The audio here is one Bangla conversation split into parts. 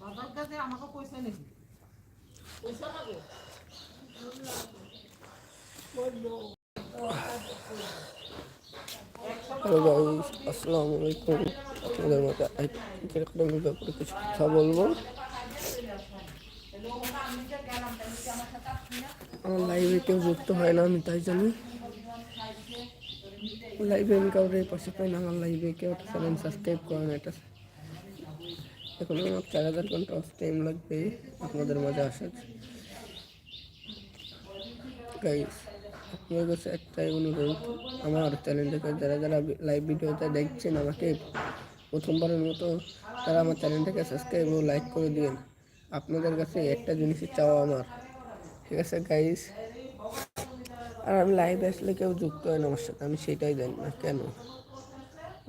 বাবার কাছে আমাকে পয়সা নেই। পয়সা লাগে? হ্যালো গাইস আসসালামু আলাইকুম। আপনাদের ব্যাপারে কিছু কথা বলব। আমার লাইভে কেউ যুক্ত হয় না আমি তাই জানি। লাইভে আমি কাউরে পাশে পাই না, আমার লাইভে কেউ চ্যানেল সাবস্ক্রাইব করে না এটা এখন আমার চার হাজার ঘণ্টা টাইম লাগবে আপনাদের মাঝে আসার। গাইস আপনার কাছে একটাই অনুরোধ, আমার চ্যানেলটাকে যারা যারা লাইভ ভিডিওতে দেখছেন আমাকে প্রথমবারের মতো, তারা আমার চ্যানেলটাকে সাবস্ক্রাইব ও লাইক করে দিন আপনাদের কাছে একটা জিনিসই চাওয়া আমার। ঠিক আছে গাইস আর আমি লাইভ আসলে কেউ যুক্ত হয় না আমার সাথে, আমি সেটাই জানি না কেন।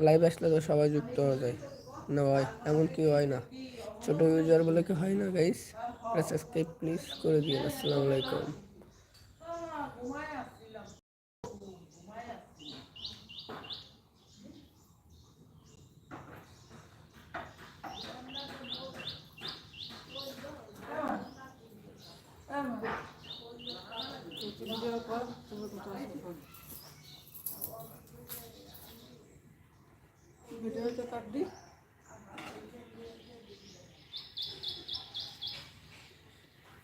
লাইভ আসলে তো সবাই যুক্ত হওয়া যায়। না হয়, এমন কি হয় না। ছোট ইউজার বলে কি হয় না গাইস সাবস্ক্রাইব প্লিজ করে দিন আসসালামু আলাইকুম। ভিডিও কর তুমি কোথাও আসতে ভিডিওতে কাটবি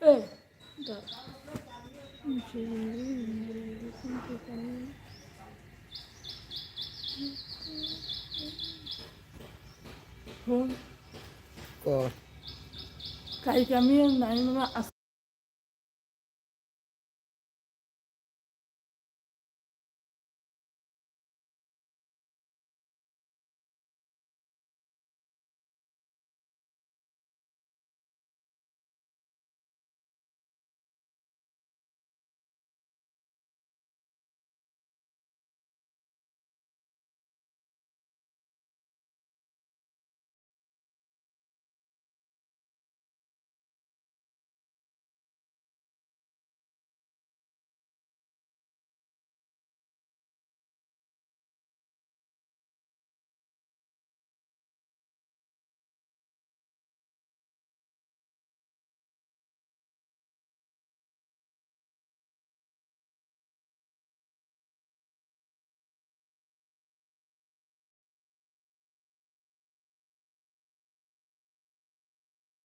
Eh, কালকে আমি নাইন মামা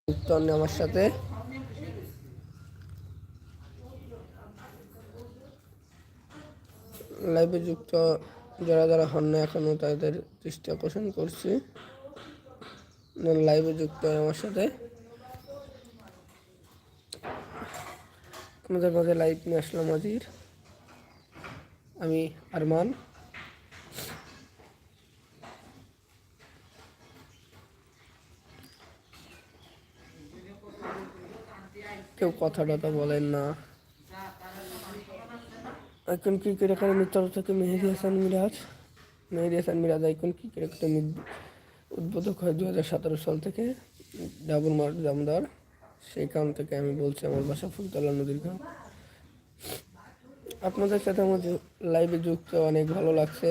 যুক্ত আমার সাথে। লাইভে যুক্ত যারা যারা হন না এখনও তাদের দৃষ্টি আকর্ষণ করছি। লাইভে যুক্ত আমার সাথে। আমাদের মাঝে লাইভ নিয়ে আসলাম আজির। আমি আরমান। কেউ টথা বলেন না। এখন ক্রিকেট একাডেমির তরফ থেকে মেহেদি হাসান মিরাজ, মেহেদি হাসান মিরাজ আইকন ক্রিকেট একাডেমির উদ্বোধক হয় দু হাজার সতেরো সাল থেকে ডাবল মার্ক জামদার। কারণ থেকে আমি বলছি আমার বাসা ফুলতলা নদীর গ্রাম। আপনাদের সাথে আমার লাইভে যুক্ত অনেক ভালো লাগছে।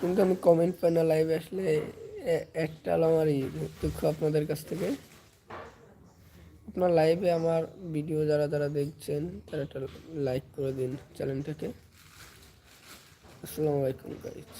কিন্তু আমি কমেন্ট পাই না লাইভে আসলে একটা হলো আমারই দুঃখ আপনাদের কাছ থেকে। আপনার লাইভে আমার ভিডিও যারা যারা দেখছেন, তারা একটা লাইক করে দিন চ্যানেলটাকে আসসালামু আলাইকুম গাইজ